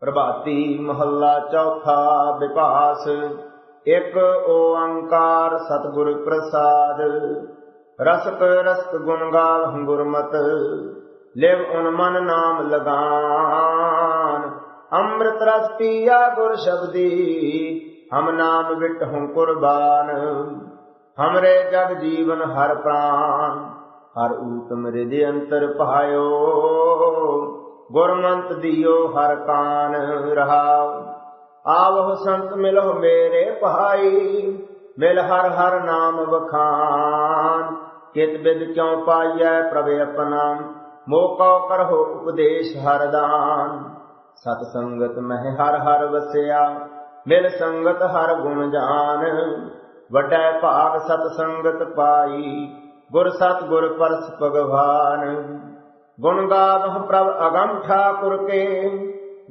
ਪ੍ਰਭਾਤੀ ਮਹੱਲਾ ਚੌਥਾ ਵਿਪਾਸ ਇੱਕ ਓੰਕਾਰ ਸਤਿਗੁਰ ਪ੍ਰਸਾਦ। ਰਸਕ ਰਸਕ ਗੁਣ ਗਾਵ ਗੁਰਮਤ ਲਿਵ ਉਨ ਮਨ ਨਾਮ ਲਗਾਨ। ਅੰਮ੍ਰਿਤ ਰਸ ਪੀਆ ਗੁਰ ਸ਼ਬਦੀ, ਹਮ ਨਾਮ ਵਿਟ ਹੂੰ ਕੁਰਬਾਨ। ਹਮਰੇ ਜਗ ਜੀਵਨ ਹਰ ਪ੍ਰਾਨ, ਹਰ ਊਤਮ ਹਿਰਦੇ ਅੰਤਰ ਪਾਇਓ। ਗੁਰਮੰਤ ਦਿਓ ਹਰ ਕਾਨ ਰਹਾਉ। ਆਵਹੁ ਸੰਤ ਮਿਲੋ ਮੇਰੇ ਭਾਈ, ਮਿਲ ਹਰ ਹਰ ਨਾਮ ਵਖਾਨ। ਕਿਤ ਬਿਦ ਕਿਉ ਪਾਈਐ ਪ੍ਰਭ ਆਪਣਾ, ਮੋਕਉ ਕਰਹੁ ਉਪਦੇਸ਼ ਹਰ ਦਾਨ। ਸਤ ਸੰਗਤ ਮਹਿ ਹਰ ਹਰ ਵਸਿਆ, ਮਿਲ ਸੰਗਤ ਹਰ ਗੁਣ ਜਾਨ। ਵੱਡੈ ਭਾਗ ਸਤ ਸੰਗਤ ਪਾਈ, ਗੁਰ ਸਤ ਗੁਰ ਪਰਸ ਭਗਵਾਨ। ਗੁਣ ਗਾਵਹ ਪ੍ਰਭ ਅਗੰਮ ਠਾਕੁਰ ਕੇ,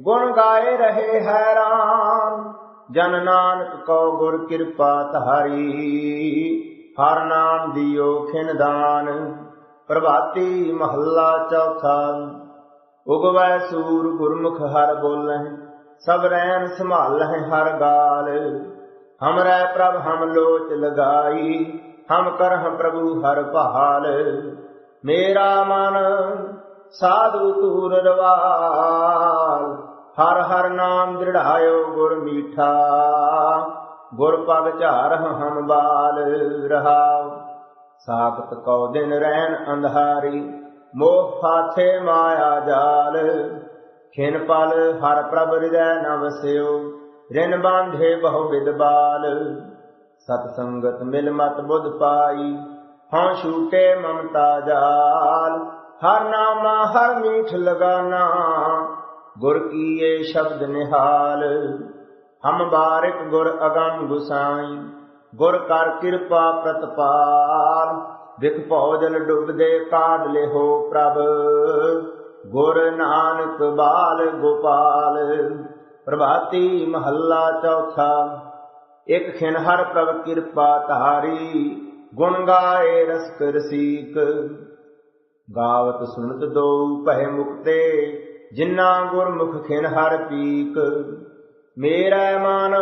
ਗੁਣ ਗਾਏ ਰਹੇ ਹੈਰਾਨ। ਜਨ ਨਾਨਕ ਕੋ ਗੁਰ ਕਿਰਪਾ ਧਾਰੀ, ਹਰ ਨਾਮ ਦਿਓ ਖਿਨ ਪ੍ਰਭਾਤੀ ਮਹੱਲਾ ਚੌਥਾ, ਉਗਵੈ ਸੂਰ ਗੁਰਮੁਖ ਹਰ ਬੋਲਹਿ, ਸਭ ਰੈਨ ਸੰਭਾਲਹਿ ਹਰ ਗਾਲ। ਹਮਰੈ ਪ੍ਰਭ ਹਮ ਲੋਚ ਲਗਾਈ, ਹਮ ਕਰਹ ਪ੍ਰਭੂ ਹਰ ਭਾਲ। ਮੇਰਾ ਮਨ ਸਾਧੂ ਤੂਰ ਰਵਾਲ। ਹਰ ਹਰ ਨਾਮ ਦ੍ਰਿੜਾਇਓ ਗੁਰ ਮੀਠਾ। ਗੁਰ ਪਗ ਝਾਰ ਹਮ ਬਾਲ ਰਹਾਉ। ਸਾਖਤ ਕਉ ਦਿਨ ਰਹਿਣ ਅੰਧਾਰੀ। ਮੋਹ ਫਾਥੇ ਮਾਇਆ ਜਾਲ। ਖਿਨ ਪਲ ਹਰ ਪ੍ਰਭ ਹਿਰਦੈ ਨ ਵਸਿਓ ਰਿਨ ਬਾਂਧੇ ਬਹੁ ਵਿਦਬਾਲ ਸਤ ਸੰਗਤ ਮਿਲ ਮਤ ਬੁੱਧ ਪਾਈ। ਹਾਂ ਛੂਟੇ ਮਮਤਾ ਜਾਲ। ਹਰ ਨਾਮਾ ਹਰ ਮੀਠ ਲਗਾਨਾ। ਗੁਰ ਕੀਏ ਸ਼ਬਦ ਨਿਹਾਲ, ਹਮ ਬਾਰਿਕ ਗੁਰ ਅਗੰਮ ਗੁਸਾਈ। ਗੁਰ ਕਰ ਕਿਰਪਾ ਪ੍ਰਤਪਾਲ, ਵਿਖ ਭੌਜਲ ਡੁੱਬਦੇ ਕਾਢ ਲਿਹੋ ਪ੍ਰਭ। ਗੁਰ ਨਾਨਕ ਬਾਲ ਗੋਪਾਲ, ਪ੍ਰਭਾਤੀ ਮਹੱਲਾ ਚੌਥਾ। ਇਕ ਖਿਨ ਹਰ ਪ੍ਰਭ ਕਿਰਪਾ ਧਾਰੀ, ਗੁਣ ਗਾਏ ਰਸਕ ਰਸੀਕ। ਗਾਵਤ ਸੁਣਤ ਦੋ ਭੈ ਮੁਕਤੇ ਜਿਨ੍ਹਾਂ ਗੁਰਮੁਖ ਖਿਨ ਹਰ ਪੀਕ। ਮੇਰਾ ਮਨ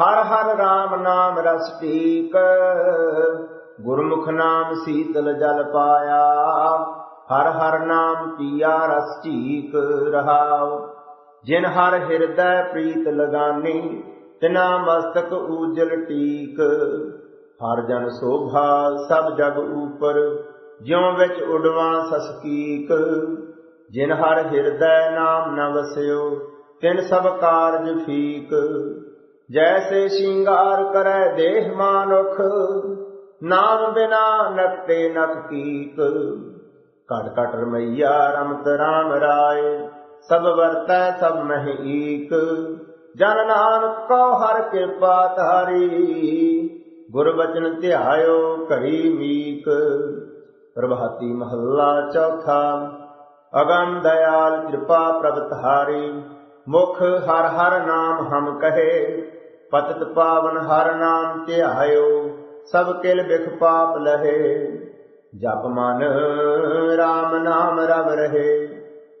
ਹਰ ਹਰ RAM ਨਾਮ ਰਸ ਟੀਕ। ਗੁਰਮੁਖ ਨਾਮ ਸੀਤਲ ਜਲ ਪਾਇਆ, ਹਰ ਹਰ ਨਾਮ ਪੀਆ ਰਸ ਢੀਕ ਰਹਾਉ। ਜਿਨ ਹਰ ਹਿਰਦੈ ਪ੍ਰੀਤ ਲਗਾਨੀ, ਤਿਨਾ ਮਸਤਕ ਊਜਲ ਟੀਕ। ਹਰ ਜਨ ਸੋਭਾ ਸਭ ਜਗ ਉਪਰ ਜਿਉ ਵਿੱਚ ਉਡਵਾ ਸਸਕੀਕ, ਜਿਨ ਹਰ ਹਿਰਦੈ ਨਾਮ ਨ ਵਸਿਓ, ਤਿਨ ਸਭ ਕਾਰਜ ਫੀਕ। ਜੈਸੇ ਸ਼ਿੰਗਾਰ ਕਰੈ ਦੇਹ ਮਾਨੁਖ, ਨਾਮ ਬਿਨਾ ਨਕਤੇ ਨਕ ਕੀਕ। ਘਟ ਘਟ ਰਮਈਆ, ਰਮਤ ਰਾਮ ਰਾਏ, ਸਭ ਵਰਤੈ, ਸਭ ਮਹਿ ਈਕ। ਜਨ ਨਾਨਕ ਕੋ ਹਰ ਕਿਰਪਾ ਧਾਰੀ, ਗੁਰ ਬਚਨ ਧਿਆਇਓ ਘੜੀ ਮੀਕ। ਪ੍ਰਭਾਤੀ ਮਹੱਲਾ ਚੌਥਾ ਅਗੰਮ ਦਇਆਲ ਕਿਰਪਾ ਪ੍ਰਭ ਧਾਰੀ ਮੁਖ ਹਰ ਹਰ ਨਾਮ ਹਮ ਕਹੇ, ਪਤਿਤ ਪਾਵਨ ਹਰ ਨਾਮ ਧਿਆਇਓ, ਸਭ ਕਿਲ ਬਿਖ ਪਾਪ ਲਹੇ। ਜਪ ਮਨ RAM ਨਾਮ ਰਵ ਰਹੇ,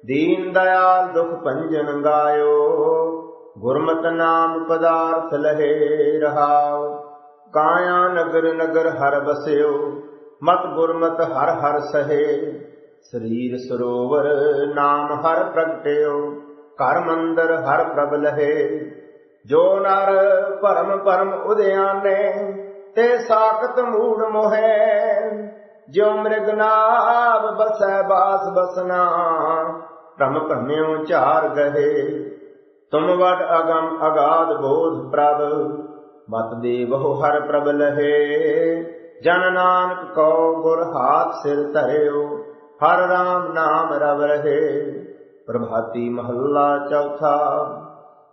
ਦੀਨ ਦਇਆਲ ਦੁਖ ਭੰਜਨ ਗਾਇਓ, ਗੁਰਮਤ ਨਾਮ ਪਦਾਰਥ ਲਹੇ ਰਹਾਉ ਕਾਇਆ ਨਗਰ ਨਗਰ ਹਰ ਬਸਿਓ ਮਤ ਗੁਰਮਤ ਹਰ ਹਰ ਸਹੇ। ਸਰੀਰ ਸਰੋਵਰ ਨਾਮ ਹਰ ਪ੍ਰਗਟਿਓ, ਘਰ ਮੰਦਰ ਹਰ ਪ੍ਰਭ ਲਹੇ। ਜੋ ਨਰ ਭਰਮ ਪਰਮ ਉਦਿਆਨੇ ਤੇ ਸਾਖਤ ਮੂੜ ਮੋਹੈ। ਜਿਉ ਮ੍ਰਿਗ ਬਸੈ ਬਾਸ ਬਸਨਾ, ਭ੍ਰਮ ਭ੍ਰਮਿਓ ਚਾਰ ਗਹੇ। ਤੁਮ ਵਡ ਅਗਮ ਅਗਾਧ ਬੋਧ ਪ੍ਰਭ, ਮਤ ਦੇਵਹੁ ਹਰ ਪ੍ਰਭ ਲਹੇ। ਜਨ ਨਾਨਕ ਕੋ ਗੁਰ ਹਾਥ ਸਿਰ ਧਰਿਓ, ਹਰ ਰਾਮ ਨਾਮ ਰਵ ਰਹੇ। ਪ੍ਰਭਾਤੀ ਮਹੱਲਾ ਚੌਥਾ,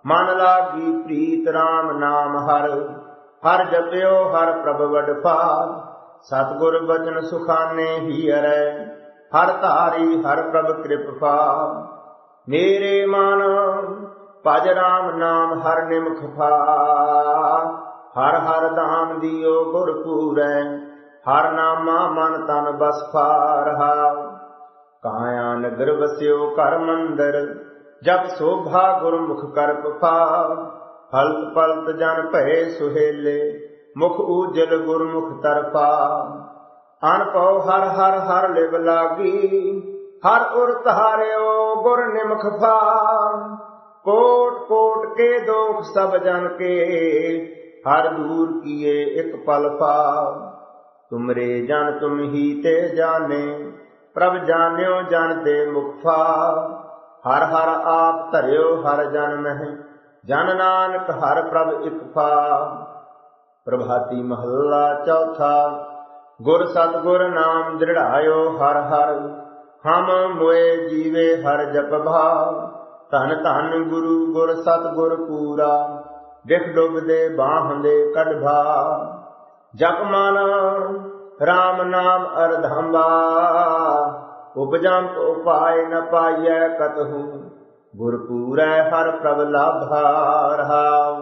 ਮਨ ਲਾਗੀ ਪ੍ਰੀਤ ਰਾਮ ਨਾਮ ਹਰ। ਹਰ ਜਪਿਓ, ਹਰ ਪ੍ਰਭ ਵਡ ਪਾਰ ਸਤਗੁਰ ਬਚਨ ਸੁਖਾਨੇ ਹੀ ਅਰੈ, ਹਰ ਧਾਰੀ, ਹਰ ਪ੍ਰਭ ਕਿਰਪਾ ਮੇਰੇ ਮਨ, ਭਜ ਰਾਮ ਨਾਮ ਹਰ ਨਿਮਖ ਫਾ ਹਰ ਹਰ ਦਾਨ ਦਿਓ ਗੁਰ ਪੂਰੈ ਹਰ ਨਾਮਾ ਮਨ ਤਨ ਬਸ ਫਾਰਹਾ ਕਾਇਆ ਨਗਰ ਵਸਿਓ ਘਰ ਮੰਦਰ, ਜਪ ਸੋਭਾ ਗੁਰਮੁਖ ਕਰ ਪਫਾ ਹਲਤ ਪਲਤ ਜਨ ਭਏ ਸੁਹੇਲੇ, ਮੁਖ ਊਜਲ ਗੁਰਮੁਖ ਤਰਪਾ ਅਨਪਉ ਹਰ ਹਰ ਹਰ ਲਿਵ ਲਾਗੀ, ਹਰ ਉਰ ਧਾਰਿਓ ਗੁਰ ਨਿਮਖ ਫਾ ਕੋਟ ਕੋਟ ਕੇ ਦੋਖ ਸਭ ਜਨ ਕੇ ਹਰ ਦੂਰ ਕੀਏ ਇੱਕ ਪਲ ਪਾ ਤੁਮਰੇ ਜਨ ਤੁਮ ਹੀ ਤੇ ਜਾਣੇ, ਪ੍ਰਭ ਜਾਣਿਓ ਜਨ ਤੇ ਮੁਖਾ ਹਰ ਹਰ ਆਪ ਧਰਿਓ ਹਰ ਜਨ ਮਹਿ, ਜਨ ਨਾਨਕ ਹਰ ਪ੍ਰਭ ਇਕ ਫਾ ਪ੍ਰਭਾਤੀ ਮਹੱਲਾ ਚੌਥਾ, ਗੁਰ ਸਤਗੁਰ ਨਾਮ ਦ੍ਰਿੜਾਇਓ ਹਰ ਹਰ, ਹਮ ਮੋਏ ਜੀਵੇ ਹਰ ਜਪ ਭਾਵ ਧਨ ਧਨ ਗੁਰੂ ਗੁਰ ਸਤਗੁਰ ਪੂਰਾ। ਦਿਖ ਡੁੱਬਦੇ ਬਾਹੰਦੇ ਕਢਭਾ ਜਪ ਮਨ RAM ਨਾਮ ਅਰਧੰਬਾ ਉਪਜੰਪ ਉਪਾਇ ਨ ਪਾਈਐ ਕਤਹੂ, ਗੁਰਪੂਰੈ ਹਰ ਪ੍ਰਭ ਲਾਭਾ ਰਹਾਉ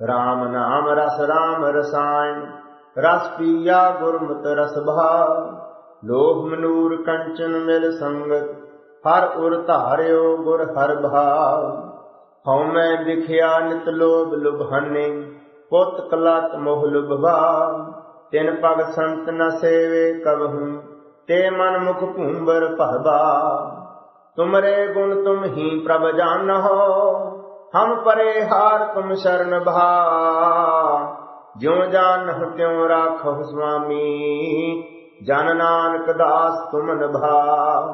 RAM ਨਾਮ ਰਸ RAM ਰਸਾਇਣ, ਰਸ ਪੀਆ ਗੁਰਮਤਿ ਰਸ ਭਾ ਲੋਭ ਮਨੂਰ ਕੰਚਨ ਮਿਲ ਸੰਗਤ, ਹਰ ਉਰ ਧਾਰਿਓ ਗੁਰ ਹਰ ਭਾਵ ਹਉ ਮੈਂ ਵਿਖਿਆ ਨਿਤ ਲੋਭ ਲੁਭਾਨੇ, ਪੁੱਤ ਕਲਤ ਮੋਹ ਲੁਭਵਾ। ਤਿਨ ਪਗ ਸੰਤ ਨ ਸੇਵੇ ਕਬਹੂ, ਤੇ ਮਨ ਮੁਖ ਭੂੰਬਰ ਭਰਬਾ। ਤੁਮਰੇ ਗੁਣ ਤੁਮ ਹੀ ਪ੍ਰਭ ਜਾਣੋ, ਹਮ ਪਰੇ ਹਾਰ ਤੁਮ ਸ਼ਰਨ ਭਾ। ਜਿਉ ਜਾਣਹੁ ਤਿਉ ਰਾਖੋ ਸੁਆਮੀ, ਜਨ ਨਾਨਕ ਦਾਸ ਤੁਮ ਨਭਾ।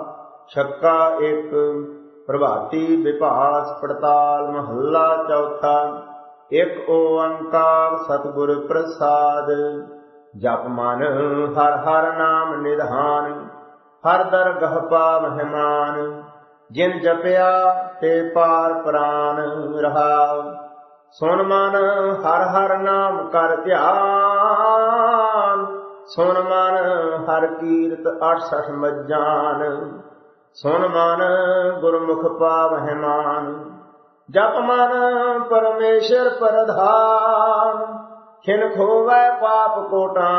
ਛੱਕਾ ਇੱਕ ਪ੍ਰਭਾਤੀ ਵਿਭਾਸ ਪੜਤਾਲ ਮਹੱਲਾ ਚੌਥਾ। ਇੱਕ ਓੰਕਾਰ ਸਤਿਗੁਰ ਪ੍ਰਸਾਦ। ਜਪ ਮਨ, ਹਰ ਹਰ ਨਾਮ ਨਿਧਾਨ, ਹਰ ਦਰਗਹ ਪਾਵਹਿਮਾਨ ਜਿਨ ਜਪਿਆ ਤੇ ਪਾਰ ਪ੍ਰਾਨ ਰਹਾਉ। ਸੁਨ ਮਨ, ਹਰ ਹਰ ਨਾਮ ਕਰ ਧਿਆਨ। ਸੁਨ ਮਨ, ਹਰ ਕੀਰਤ 68 ਮਜਾਨ ਸੁਣ ਮਨ ਗੁਰਮੁਖ ਪਾਵਹਿ ਮਾਨ, ਜਪ ਮਨ ਪਰਮੇਸ਼ਰ ਪ੍ਰਧਾਨ, ਖਿਨ ਖੋਵੈ ਪਾਪ ਕੋਟਾਂ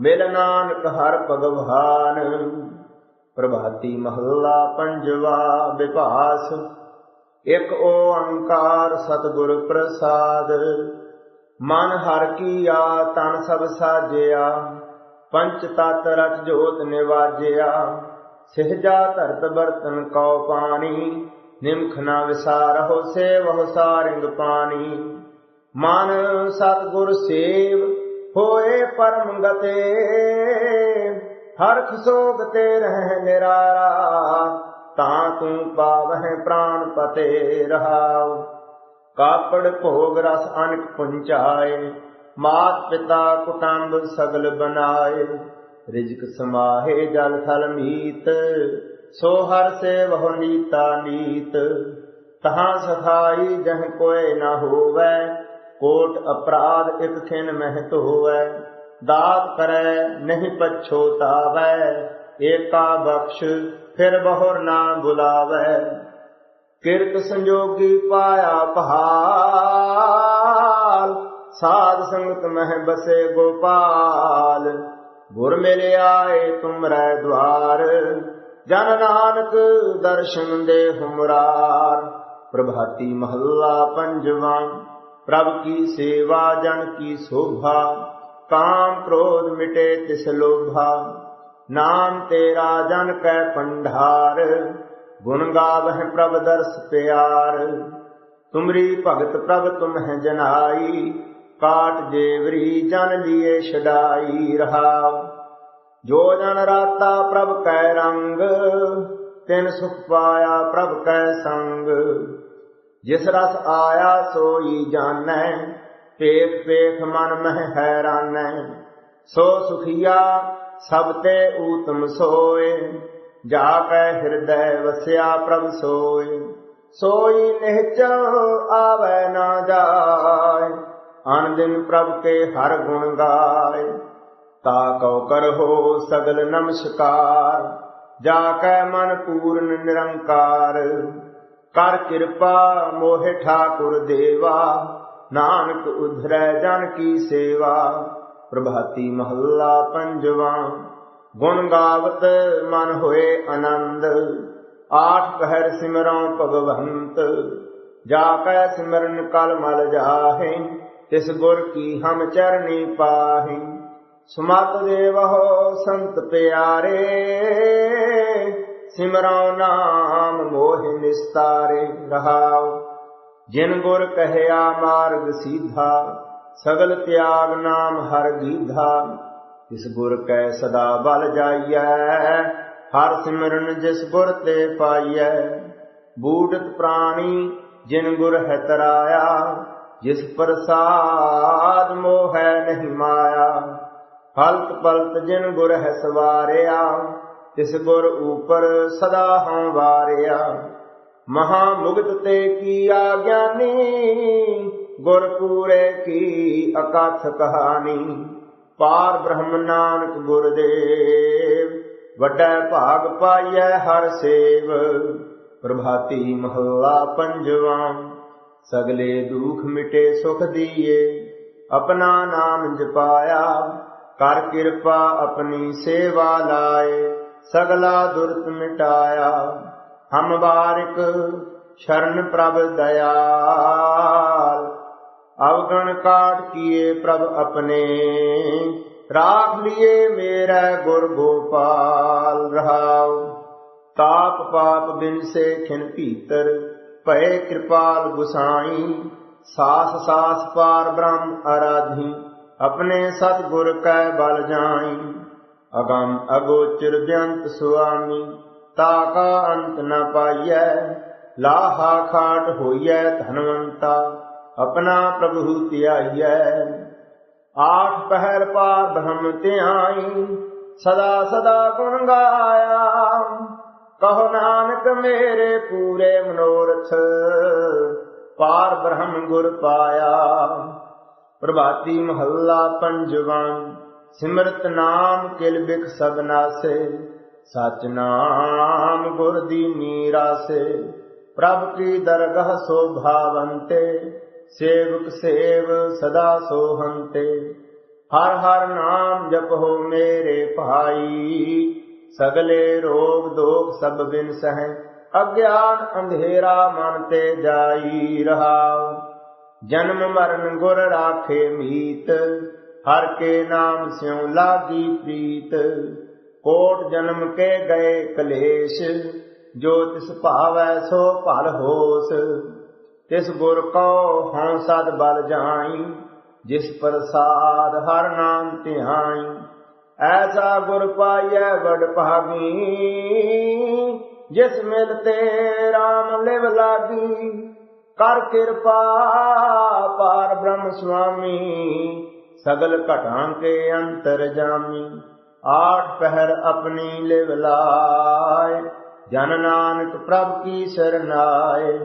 ਮਿਲ ਨਾਨਕ ਹਰ ਭਗਵਾਨ। ਪ੍ਰਭਾਤੀ ਮਹੱਲਾ ਪੰਜਵਾ ਵਿਭਾਸ ਇਕ ਓੰਕਾਰ ਸਤਿਗੁਰ ਪ੍ਰਸਾਦ। ਮਨ ਹਰ ਕੀਆ ਤਨ ਸਭ ਸਾਜਿਆ, ਪੰਚ ਤਤ ਰਚ ਜੋਤ ਨਿਵਾਜਿਆ। ਸਿਹਜਾ ਧਰਤ ਬਰਤਨ ਕਉ ਪਾਣੀ, ਨਿਮਖ ਨਾ ਵਿਸਾਰਹੁ ਸੇਵਹੁ ਸਾਰਿੰਗ ਪਾਣੀ। ਮਨ ਸਤਿਗੁਰ ਸੇਵ ਹੋਏ ਪਰਮ ਗਤੇ, ਹਰਖ ਸੋਗ ਤੇ ਰਹਿ ਨਿਰਾਰਾ, ਤਾਂ ਤੂੰ ਪਾਵਹਿ ਪ੍ਰਾਨ ਪਤੇ ਰਹਾਉ। ਕਾਪੜ ਭੋਗ ਰਸ ਅਨਕ ਪੁੰਚਾਏ ਮਾਤ ਪਿਤਾ ਕੁਟੰਬ ਸਗਲ ਬਨਾਏ। ਰਿਜਕ ਸਮਾਹੇ ਜਲ ਥਲ ਮੀਤ, ਸੋ ਹਰ ਸੇਵਹੁ ਨੀਤਾ ਨੀਤ। ਤਹਾਂ ਸਖਾਈ ਜਹ ਕੋਏ ਨਾ ਹੋਵੇ, ਕੋਟ ਅਪਰਾਧ ਇਕ ਖਿਨ ਮਹਿ ਧੋਵੈ। ਦਾਤ ਕਰੈ, ਨਹੀਂ ਪਛੋਤਾਵੈ ਏਕਾ ਬਖਸ਼ ਫਿਰ ਬਹੁਰ ਨਾ ਬੁਲਾਵੈ। ਕਿਰਤ ਸੰਜੋਗੀ ਪਾਇਆ ਪਹਾਲ, ਸਾਧ ਸੰਗਤ ਮਹਿ ਬਸੇ ਗੋਪਾਲ। ਗੁਰ ਮਿਲ ਆਏ ਤੁਮਰੈ ਦਵਾਰ। ਜਨ ਨਾਨਕ ਦਰਸ਼ਨ ਦੇ ਹੁਮਰਾਰ। ਪ੍ਰਭਾਤੀ ਮਹੱਲਾ ਪੰਜਵਾਂ। ਪ੍ਰਭ ਕੀ ਸੇਵਾ, ਜਨ ਕੀ ਸੋਭਾ। ਕਾਮ ਕ੍ਰੋਧ ਮਿਟੇ ਤਿਸ ਲੋਭਾ। ਨਾਮ ਤੇਰਾ ਜਨ ਕੈ ਪੰਢਾਰ ਗੁਣ ਗਾਵਹਿ ਪ੍ਰਭ ਦਰਸ ਪਿਆਰ। ਤੁਮਰੀ ਭਗਤ ਪ੍ਰਭ ਤੁਮਹਿ ਜਨਾਈ। ਕਾਟ ਜੇਵਰੀ ਜਨ ਲੀਏ ਛਡਾਈ ਰਹਾਉ। ਜੋ ਜਨ ਰਾਤਾ ਪ੍ਰਭ ਕੈ ਰੰਗ, ਤਿਨ ਸੁਖ ਪਾਇਆ ਪ੍ਰਭ ਕੈ ਸੰਗ। ਜਿਸ ਰਸ ਆਇਆ ਸੋਈ ਜਾਣੈ, ਪੇਖ ਪੇਖ ਮਨ ਮਹਿ ਹੈਰਾਨੈ। ਸੋ ਸੁਖੀਆ, ਸਭ ਤੇ ਊਤਮ ਸੋਏ। ਜਾ ਕੈ ਹਿਰਦੈ ਵਸਿਆ ਪ੍ਰਭ ਸੋਏ। ਸੋਈ ਨਿਹਚਲ ਆਵੈ ਨਾ ਜਾਏ। ਅਣ ਦਿਨ ਪ੍ਰਭ ਕੇ ਹਰ ਗੁਣ ਗਾਏ। ਤਾ ਕਉ ਕਰਹੁ ਸਗਲ ਨਮਸਕਾਰ, ਜਾ ਕੈ ਮਨ ਪੂਰਨ ਨਿਰੰਕਾਰ। ਕਰ ਕਿਰਪਾ ਮੋਹਿ ਠਾਕੁਰ ਦੇਵਾ, ਨਾਨਕ ਉਧਰੈ ਜਨ ਕੀ ਸੇਵਾ। ਪ੍ਰਭਾਤੀ ਮਹੱਲਾ ਪੰਜਵਾ, ਗੁਣ ਗਾਵਤ ਮਨ ਹੋਏ ਆਨੰਦ। ਆਠ ਪਹਿਰ ਸਿਮਰਉ ਭਗਵੰਤ, ਜਾ ਕੈ ਸਿਮਰਨ ਕਲ ਮਲ ਜਾਹੇ। ਤਿਸ ਗੁਰ ਕੀ ਹਮ ਚਰਨੀ ਪਾਹੀ। ਸੁਮਤ ਦੇਵਹੁ ਸੰਤ ਪਿਆਰੇ, ਸਿਮਰਉ ਨਾਮ ਮੋਹਿ ਨਿਸਤਾਰੇ ਰਹਾਉ। ਜਿਨ ਗੁਰ ਕਹਿਆ ਮਾਰਗ ਸੀਧਾ, ਸਗਲ ਤਿਆਗ ਨਾਮ ਹਰ ਗੀਧਾ। ਇਸ ਗੁਰ ਕੈ ਸਦਾ ਬਲ ਜਾਈਐ, ਹਰ ਸਿਮਰਨ ਜਿਸ ਗੁਰ ਤੇ ਪਾਈਐ। ਬੂਢਤ ਪ੍ਰਾਣੀ ਜਿਨ ਗੁਰ ਹੈ ਤਰਾਇਆ ਜਿਸ ਪ੍ਰਸਾਦ ਮੋਹ ਹੈ ਨਹੀਂ ਮਾਇਆ ਹਲਤ ਪਲਤ ਜਿਨ ਗੁਰ ਹੈ ਸਵਾਰਿਆ, ਤਿਸ ਗੁਰ ਉਪਰ ਸਦਾ ਹਉ ਵਾਰਿਆ। ਮਹਾ ਮੁਗਤ ਤੇ ਕੀਆ ਗਿਆਨੀ ਗੁਰ ਪੂਰੇ ਕੀ ਅਕਥ ਕਹਾਣੀ। ਪਾਰ ਬ੍ਰਹਮ ਨਾਨਕ ਗੁਰਦੇਵ, ਵੱਡਾ ਭਾਗ ਪਾਈਐ ਹਰ ਸੇਵ। ਪ੍ਰਭਾਤੀ ਮਹੱਲਾ ਪੰਜਵਾਂ। ਸਗਲੇ ਦੁਖ ਮਿਟੇ ਸੁਖ ਦੀਏ। ਆਪਣਾ ਨਾਮ ਜਪਾਇਆ, ਕਰ ਕਿਰਪਾ ਆਪਣੀ ਸੇਵਾ ਲਾਏ, ਸਗਲਾ ਦੁਰਤ ਮਿਟਾਇਆ। ਹਮ ਬਾਰਿਕ ਸ਼ਰਨ ਪ੍ਰਭ ਦਇਆਲ, ਅਵਗਣ ਕਾਟ ਕੀਏ ਪ੍ਰਭ ਆਪਣੇ। ਰਾਖ ਲਿਏ ਮੇਰਾ ਗੁਰ ਗੋਪਾਲ ਰਹਾਉ, ਤਾਪ ਪਾਪ ਬਿਨ ਸੇ ਖਿਨ ਭੀਤਰ। ਭਏ ਕਿਰਪਾਲ ਗੁਸਾਈ, ਸਾਸ ਸਾਸ ਪਾਰ ਬ੍ਰਹਮ ਆਰਾਧੀ, ਆਪਣੇ ਸਤ ਗੁਰ ਕੈ ਬਲ ਜਾਈ। ਅਗੰਮ ਅਗੋਚਰ ਬੇਅੰਤ ਸੁਆਮੀ, ਤਾ ਕਾ ਅੰਤ ਨ ਪਾਈਐ, ਲਾਹਾ ਖਾਟ ਹੋਈਐ ਧਨਵੰਤਾ, ਆਪਣਾ ਪ੍ਰਭੂ ਧਿਆਈਐ। ਆਠ ਪਹਿਰ ਪਾਰ ਬ੍ਰਹਮ ਧਿਆਈ, ਸਦਾ ਸਦਾ ਗੁਣ ਗਾਇਆ। ਕਹੋ ਨਾਨਕ ਮੇਰੇ ਪੂਰੇ ਮਨੋਰਥ, ਪਾਰ ਬ੍ਰਹਮ ਗੁਰ ਪਾਇਆ। ਪ੍ਰਭਾਤੀ ਮਹੱਲਾ ਪੰਜਵਾਂ, ਸਿਮਰਤ ਨਾਮ ਕਿਲ ਬਿਖ ਸਬਨਾਸੇ ਸਚ ਨਾਮ ਗੁਰ ਦੀ ਮੀਰਾ ਸੇ ਪ੍ਰਭ ਕੀ ਦਰਗਹ ਸੋਭਾਵੰਤੇ ਸੇਵਕ ਸੇਵ ਸਦਾ ਸੋਹੰਤੇ ਹਰ ਹਰ ਨਾਮ ਜਪੋ ਮੇਰੇ ਭਾਈ ਸਗਲੇ ਰੋਗ ਦੋਖ ਸਭ ਬਿਨ ਸਹਿ, ਅਗਿਆਨ ਅੰਧੇਰਾ ਮਨ ਤੇ ਜਾਈ ਰਹਾਉ। ਜਨਮ ਮਰਨ ਗੁਰ ਰਾਖੇ ਮੀਤ, ਹਰ ਕੇ ਨਾਮ ਸਿਉ ਲਾਗੀ ਪ੍ਰੀਤ। ਕੋਟ ਜਨਮ ਕੇ ਗਏ ਕਲੇਸ਼, ਜੋ ਤਿਸ ਭਾਵੈ ਸੋ ਭਲ ਹੋਸ। ਤਿਸ ਗੁਰ ਕੋ ਹਉ ਸਦ ਬਲ ਜਾਈ, ਜਿਸ ਪ੍ਰਸਾਦ ਹਰ ਨਾਮ ਧਿਆਈ। ਐਸਾ ਗੁਰ ਪਾਈਐ ਵਡ ਭਾਗੀ, ਜਿਸ ਮਿਲਤੇ RAM ਲਿਵ ਲਾਗੀ। ਕਰ ਕਿਰਪਾ ਪਾਰ ਬ੍ਰਹਮ ਸੁਆਮੀ, ਸਗਲ ਘਟਾਂ ਕੇ ਅੰਤਰ ਜਾਮੀ। ਆਠ ਪਹਿਰ ਆਪਣੀ ਲਿਵ ਲਾਏ, ਜਨ ਨਾਨਕ ਪ੍ਰਭ ਕੀ ਸਰਨਾਏ।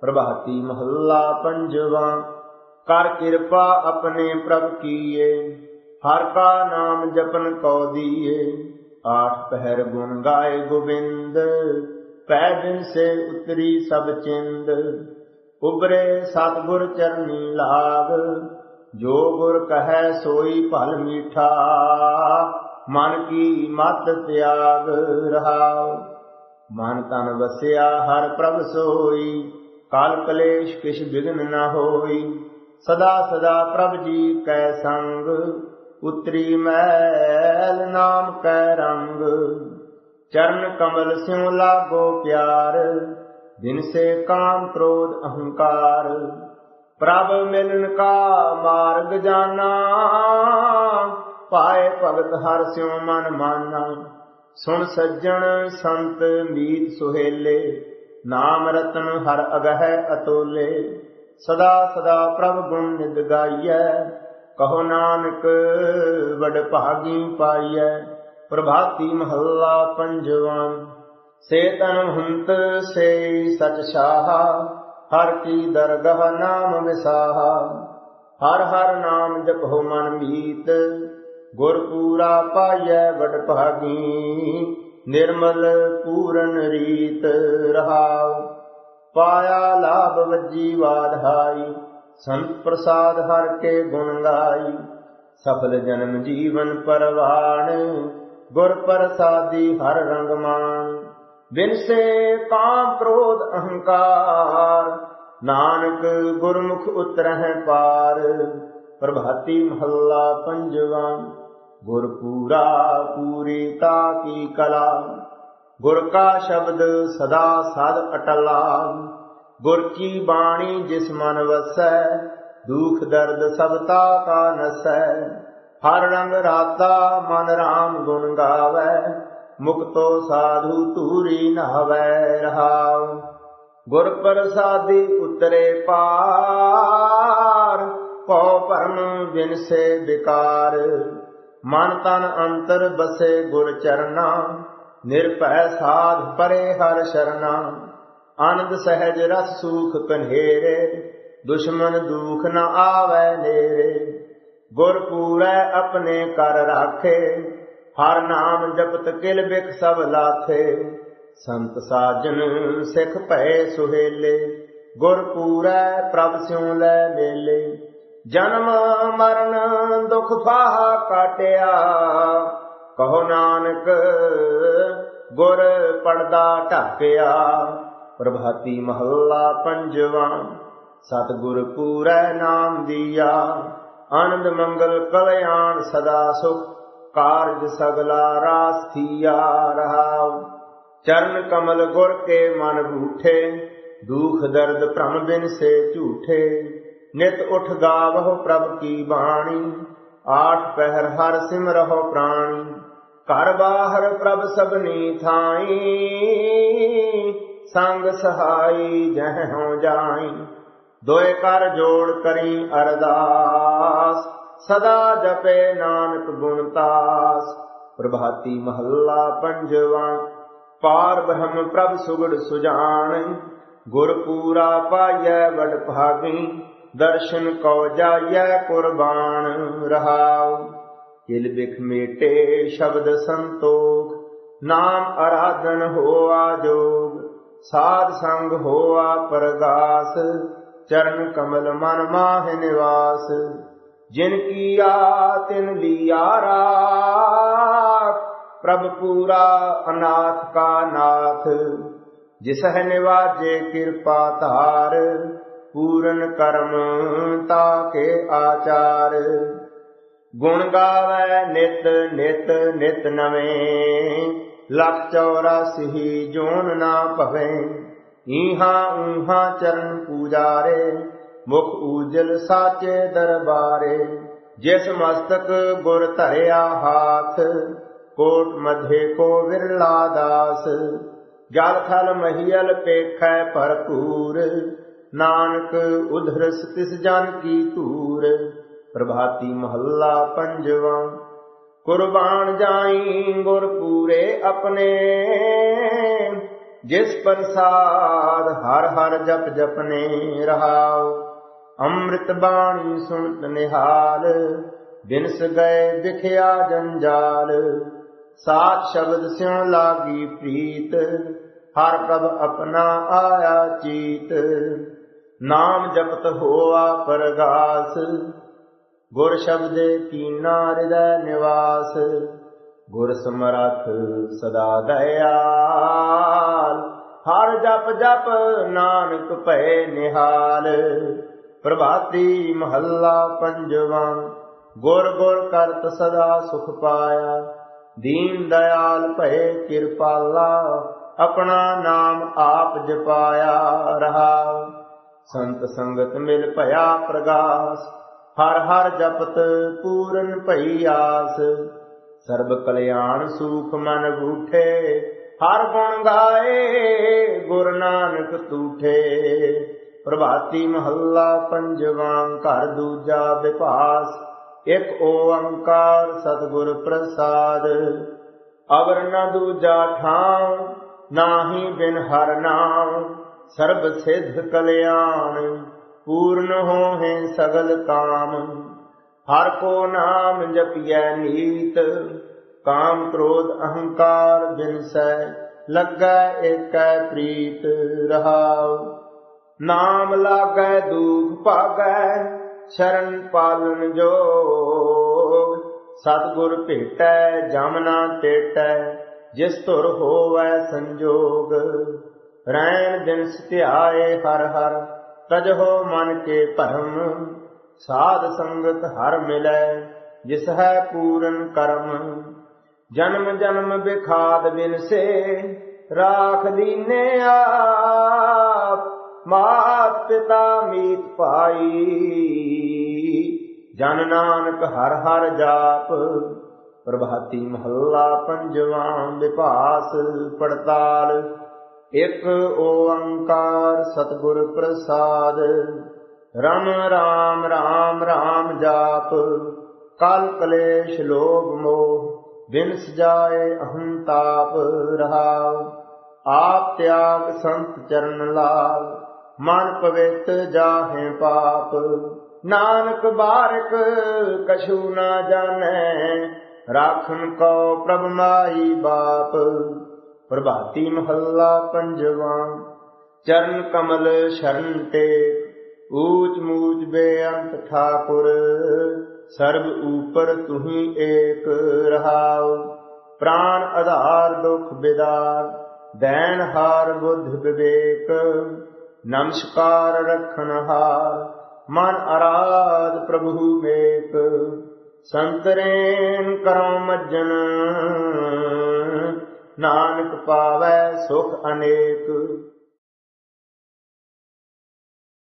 ਪ੍ਰਭਾਤੀ ਮਹੱਲਾ ਪੰਜਵਾ, ਕਰ ਕਿਰਪਾ ਆਪਣੇ ਪ੍ਰਭ ਕੀਏ। ਹਰ ਕਾ ਨਾਮ ਜਪਨ ਕੋ ਦੀਏ। ਆਠ ਪਹਿਰ ਗੁਣ ਗਾਏ ਗੋਬਿੰਦ, ਪੈ ਦਿਨ ਸੇ ਉਤਰੀ ਸਭ ਚਿੰਦ। ਉਬਰੇ ਸਤਗੁਰ ਚਰਨੀ ਲਾਗ, ਜੋ ਗੁਰ ਕਹੈ ਸੋਈ ਭਲ ਮੀਠਾ। ਮਨ ਕੀ ਮਤ ਤਿਆਗ ਰਹਾਉ। ਮਨ ਤਨ ਵਸਿਆ ਹਰ ਪ੍ਰਭ ਸੋਈ, ਕਾਲ ਕਲੇਸ਼ ਕਿਛ ਬਿਗਨ ਨਾ ਹੋਈ। ਸਦਾ ਸਦਾ ਪ੍ਰਭ ਜੀ ਕੈ ਸੰਗ ਉਤਰੀ ਮੈਲ ਨਾਮ ਕੈ ਰੰਗ। ਚਰਨ ਕਮਲ ਸਿਉ ਲਾਗੋ ਪਿਆਰ। ਦਿਨ ਸੇ ਕਾਮ ਕ੍ਰੋਧ ਅਹੰਕਾਰ। ਪ੍ਰਭ ਮਿਲਨ ਕਾ ਮਾਰਗ ਜਾਣਾ ਪਾਏ ਭਗਤ ਹਰ ਸਿਉ ਮਨ ਮਾਨਾ। ਸੁਣ ਸੱਜਣ ਸੰਤ ਮੀਤ ਸੁਹੇਲੇ। ਨਾਮ ਰਤਨ ਹਰ ਅਗਹਿ ਅਤੋਲੇ। ਸਦਾ ਸਦਾ ਪ੍ਰਭ ਗੁਣ ਨਿਦ ਗਾਈਐ। ਕਹੋ ਨਾਨਕ, ਵਡ ਭਾਗੀ ਪਾਈਐ ਪ੍ਰਭਾਤੀ ਮਹੱਲਾ ਪੰਜਵਾਂ। ਸੇ ਤਨ ਹੰਤ, ਸੇ ਸਚ ਸਾਹਾ, ਹਰ ਕੀ ਦਰਗਹ ਨਾਮ ਵਿਸਾਹਾ। ਹਰ ਹਰ ਨਾਮ ਜਪੋ ਮਨ ਮੀਤ ਗੁਰ ਪੂਰਾ ਪਾਈਐ, ਵਡ ਭਾਗੀ, ਨਿਰਮਲ ਪੂਰਨ ਰੀਤ ਰਹਾਉ। ਪਾਇਆ ਲਾਭ ਵੱਜੀ ਵਾਧਾਈ ਸੰਤ ਪ੍ਰਸਾਦ ਹਰ ਕੇ ਗੁਣ ਗਾਈ ਸਫਲ ਜਨਮ ਜੀਵਨ ਪਰਵਾਣ, ਗੁਰ ਪ੍ਰਸਾਦੀ ਹਰ ਰੰਗ ਮਾਨ ਬਿਨ ਕਾਮ ਕ੍ਰੋਧ ਅਹੰਕਾਰ, ਨਾਨਕ ਗੁਰਮੁਖ ਉਤਰਹਿ ਪਾਰ। ਪ੍ਰਭਾਤੀ ਮਹੱਲਾ ਪੰਜਵਾ, ਗੁਰ ਪੂਰਾ ਪੂਰੀ ਤਾ ਕੀ ਕਲਾ। ਗੁਰ ਕਾ ਸ਼ਬਦ ਸਦਾ ਸਦ ਅਟਲਾ। ਗੁਰ ਕੀ ਬਾਣੀ ਜਿਸ ਮਨ ਵਸੈ, ਦੁਖ ਦਰਦ ਸਭ ਕਾ ਨਸੈ। ਹਰ ਰੰਗ ਰਾਤਾ ਮਨ ਰਾਮ ਗੁਣ ਗਾਵੈ, ਮੁਕਤੋ ਸਾਧੂ ਧੂਰੀ ਨਹਵੈ ਰਹਾਉ। ਗੁਰ ਪ੍ਰਸਾਦੀ ਉਤਰੇ ਪਾਰ, ਪਉ ਪਰਮ ਵਿਨਸੇ ਵਿਕਾਰ। ਮਨ ਤਨ ਅੰਤਰ ਬਸੇ ਗੁਰ ਚਰਨਾ, ਨਿਰਭੈ ਸਾਧ ਪਰੇ ਹਰ ਸ਼ਰਨਾ। ਆਨੰਦ ਸਹਿਜ ਰਸ ਸੂਖ ਕਨੇਰੇ ਦੁਸ਼ਮਨ ਦੁਖ ਨਾ ਆਵੈ ਨੇਰੇ। ਗੁਰ ਪੂਰੈ ਆਪਣੇ ਕਰ ਰਾਖੇ, ਹਰ ਨਾਮ ਜਪਤ ਕਿਲ ਬਿਖ ਸਭ ਲਾਥੇ। ਸੰਤ ਸਾਜਨ ਸਿੱਖ ਭਏ ਸੁਹੇਲੇ, ਗੁਰ ਪੂਰੈ ਪ੍ਰਭ ਸਿਉ ਲੈ ਮੇਲੇ। ਜਨਮ ਮਰਨ ਦੁਖ ਪਾਹਾ ਕਾਟਿਆ, ਕਹੋ ਨਾਨਕ ਗੁਰ ਪੜਦਾ ਢਾਕਿਆ। ਪ੍ਰਭਾਤੀ ਮਹੱਲਾ ਪੰਜਵਾ ਸਤਿਗੁਰ ਪੂਰੈ ਨਾਮ ਦੀਆ ਆਨੰਦ ਮੰਗਲ ਕਲਿਆਣ ਸਦਾ ਸੁਖ ਕਾਰਜ ਸਗਲਾ ਰਾਸ ਥੀਆ ਰਹਾਉ ਚਰਨ ਕਮਲ ਗੁਰ ਕੇ ਮਨ ਬੂਠੇ ਦੁਖ ਦਰਦ ਭ੍ਰਮ ਬਿਨ ਸੇ ਝੂਠੇ ਨਿਤ ਉਠ ਗਾਵਹੁ ਪ੍ਰਭ ਕੀ ਬਾਣੀ ਆਠ ਪਹਿਰ ਹਰ ਸਿਮਰਹੁ ਪ੍ਰਾਣੀ ਘਰ ਬਾਹਰ ਪ੍ਰਭ ਸਭਨੀ ਥਾਈ ਸੰਗ ਸਹਾਈ ਜਹ ਹੋ ਜਾਈ, ਦੋਏ ਕਰ ਜੋੜ ਕਰੀ ਅਰਦਾਸ, ਸਦਾ ਜਪੇ ਨਾਨਕ ਗੁਣਤਾਸ ਪ੍ਰਭਾਤੀ ਮਹੱਲਾ ਪੰਜਵਾ, ਪਾਰ ਬ੍ਰਹਮ ਪ੍ਰਭ ਸੁਗੜ ਸੁਜਾਨ ਗੁਰ ਪੂਰਾ ਪਾਈਐ ਵਡ ਭਾਗੀ, ਦਰਸ਼ਨ ਕਉ ਜਾਈਐ ਕੁਰਬਾਨ ਰਹਾਉ। ਕਿਲ ਬਿਖ ਮੇਟੇ ਸ਼ਬਦ ਸੰਤੋਖ, ਨਾਮ ਆਰਾਧਨ ਹੋਆ ਜੋਗ। ਸਾਧ ਸੰਗ ਹੋਆ ਪਰਗਾਸ, ਚਰਨ ਕਮਲ ਮਨ ਮਾਹਿ ਨਿਵਾਸ। ਜਿਨ ਕੀਆ, ਤਿਨ ਲੀਆ ਰਾਖ, ਪ੍ਰਭ ਪੂਰਾ ਅਨਾਥ ਕਾ ਨਾਥ। ਜਿਸ ਹੈ ਨਿਵਾਜੇ ਕਿਰਪਾ ਧਾਰ, ਪੂਰਨ ਕਰਮ ਤਾਕੇ ਆਚਾਰ। ਗੁਣ ਗਾਵੇ ਨਿਤ ਨਿਤ ਨਿਤ ਨਵੇਂ। ਲਖ 84 ਜੋਨ ਨਾ ਭਵੇ। ਈਹਾ ਊਹਾ ਚਰਨ ਪੂਜਾਰੇ, ਮੁਖ ਊਜਲ ਸਾਚੇ ਦਰਬਾਰੇ। ਜਿਸ ਮਸਤਕ ਗੁਰ ਧਰਿਆ ਹਾਥ, ਕੋਟ ਮਧੇ ਕੋ ਵਿਰਲਾ ਦਾਸ। ਜਲ ਥਲ ਮਹੀਲ ਪੇਖੈ ਭਰਪੂਰ, ਨਾਨਕ ਉਧਰਸ ਤਿਸ ਜਨ ਕੀ ਧੂਰ। ਪ੍ਰਭਾਤੀ ਮਹੱਲਾ ਪੰਜਵਾ, ਕੁਰਬਾਨ ਜਾਈ ਗੁਰ ਆਪਣੇ। ਜਿਸ ਪ੍ਰਸਾਦ ਹਰ ਹਰ ਜਪ ਜਪਨੇ ਰਹਾਉ, ਅੰਮ੍ਰਿਤ ਬਾਣੀ ਸੁਣਤ ਨਿਹਾਲ, ਬਿਨਸ ਗਏ ਵਿਖਿਆ ਜੰਜਾਲ। ਸਾਤ ਸ਼ਬਦ ਸਿਉ ਲਾਗੀ ਪ੍ਰੀਤ, ਹਰ ਪ੍ਰਭ ਆਪਣਾ ਆਇਆ ਚੀਤ। ਨਾਮ ਜਪਤ ਹੋਆ ਪਰਗਾਸ, ਗੁਰ ਸ਼ਬਦੇ ਕੀਨਾ ਹਿਰਦੈ ਨਿਵਾਸ। ਗੁਰ ਸਮਰਥ ਸਦਾ ਦਇਆਲ, ਹਰ ਜਪ ਜਪ ਨਾਨਕ ਭੈ ਨਿਹਾਲ। ਪ੍ਰਭਾਤੀ ਮਹੱਲਾ ਪੰਜਵਾ, ਗੁਰ ਗੁਰ ਕਰਤ ਸਦਾ ਸੁਖ ਪਾਇਆ। ਦੀਨ ਦਇਆਲ ਭੈ ਕਿਰਪਾਲਾ ਆਪਣਾ ਨਾਮ ਆਪ ਜਪਾਇਆ ਰਹਾ। ਸੰਤ ਸੰਗਤ ਮਿਲ ਭਇਆ ਪ੍ਰਗਾਸ, ਹਰ ਹਰ ਜਪਤ ਪੂਰਨ ਭਈ ਆਸ। ਸਰਬ ਕਲਿਆਣ ਸੂਖ ਮਨ ਬੂਠੇ ਹਰ ਗੁਣ ਗਾਏ, ਗੁਰ ਨਾਨਕ ਤੂਠੇ ਪ੍ਰਭਾਤੀ ਮਹੱਲਾ ਪੰਜਵਾਂ, ਘਰ ਦੂਜਾ ਵਿਭਾਸ ਇੱਕ ਓੰਕਾਰ ਸਤਿਗੁਰ ਪ੍ਰਸਾਦ। ਅਵਰ ਨ ਦੂਜਾ ਠਾਉ, ਨਾਹੀ ਬਿਨ ਹਰ ਨਾਮ ਸਰਬ ਸਿਧ ਕਲਿਆਣ, ਪੂਰਨ ਹੋਹੇ ਸਗਲ ਕਾਮ। ਹਰ ਕੋ ਨਾਮ ਜਪਿਐ ਨੀਤ, ਕਾਮ ਕ੍ਰੋਧ ਅਹੰਕਾਰ ਬਿਨਸੈ ਲੱਗੈ ਏਕੈ ਪ੍ਰੀਤ ਰਹਾਉ। ਨਾਮ ਲਾਗੈ ਦੁਖ ਭਾਗੈ, ਸ਼ਰਨ ਪਾਲਨ ਜੋਗ। ਸਤਿਗੁਰ ਭੇਟੈ ਜਮਨਾ ਟੇਟੈ, ਜਿਸ ਤੁਰ ਹੋਵੈ ਸੰਜੋਗ। ਰੈਣ ਦਿਨ ਧਿਆਏ ਹਰ ਹਰ ਤਜਹੋ ਮਨ ਕੇ ਭਰਮ। ਸਾਧ ਸੰਗਤ ਹਰ ਮਿਲੈ, ਜਿਸ ਹੈ ਪੂਰਨ ਕਰਮ। ਜਨਮ ਜਨਮ ਬਿਖਾਦ ਬਿਨਸੇ, ਰਾਖ ਦੀਨੇ ਆਪ, ਮਾਤ ਪਿਤਾ ਮੀਤ ਭਾਈ। ਜਨ ਨਾਨਕ ਹਰ ਹਰ ਜਾਪ, ਪ੍ਰਭਾਤੀ ਮਹੱਲਾ ਪੰਜਵਾਂ ਵਿਭਾਸ ਪੜਤਾਲ। ਇਕ ਓੰਕਾਰ ਸਤਿਗੁਰ ਪ੍ਰਸਾਦ ਰਮ ਰਾਮ ਰਾਮ ਰਾਮ ਜਾਪ, ਕਲ ਕਲੇਸ਼ ਲੋਭ ਮੋਹ ਬਿਨ ਸਜਾਏ ਅਹੰਤਾਪ ਰਹਾਉ। ਆਪ ਤਿਆਗ ਸੰਤ ਚਰਨ ਲਾਗ, ਮਨ ਪਵਿੱਤ ਜਾਹੇ ਪਾਪ। ਨਾਨਕ ਬਾਰਕ ਕਛੂ ਨਾ ਜਾਣੈ, ਰਾਖਨ ਕੋ ਪ੍ਰਭ ਮਾਈ ਬਾਪ। ਪ੍ਰਭਾਤੀ ਮਹੱਲਾ ਪੰਜਵਾਂ, ਚਰਨ ਕਮਲ ਸ਼ਰਨ ਟੇਕ। ਊਚ ਮੂਚ ਬੇਅੰਤ ਠਾਕੁਰ, ਸਰਬ ਉਪਰ ਤੁਹੀ ਏਕ ਰਹਾਉ। ਪ੍ਰਾਨ ਆਧਾਰ ਦੁਖ ਬਿਦਾਰ, ਦੈਨ ਹਾਰ ਬੁੱਧ ਵਿਵੇਕ। ਨਮਸਕਾਰ ਰਖਨ ਮਨ ਅਰਾਧ ਪ੍ਰਭੂ ਮੇਕ। ਸੰਤਰੇਨ ਕਰੋ ਮੱਜਨ ਨਾਨਕ ਪਾਵੈ ਸੁਖ ਅਨੇਕ।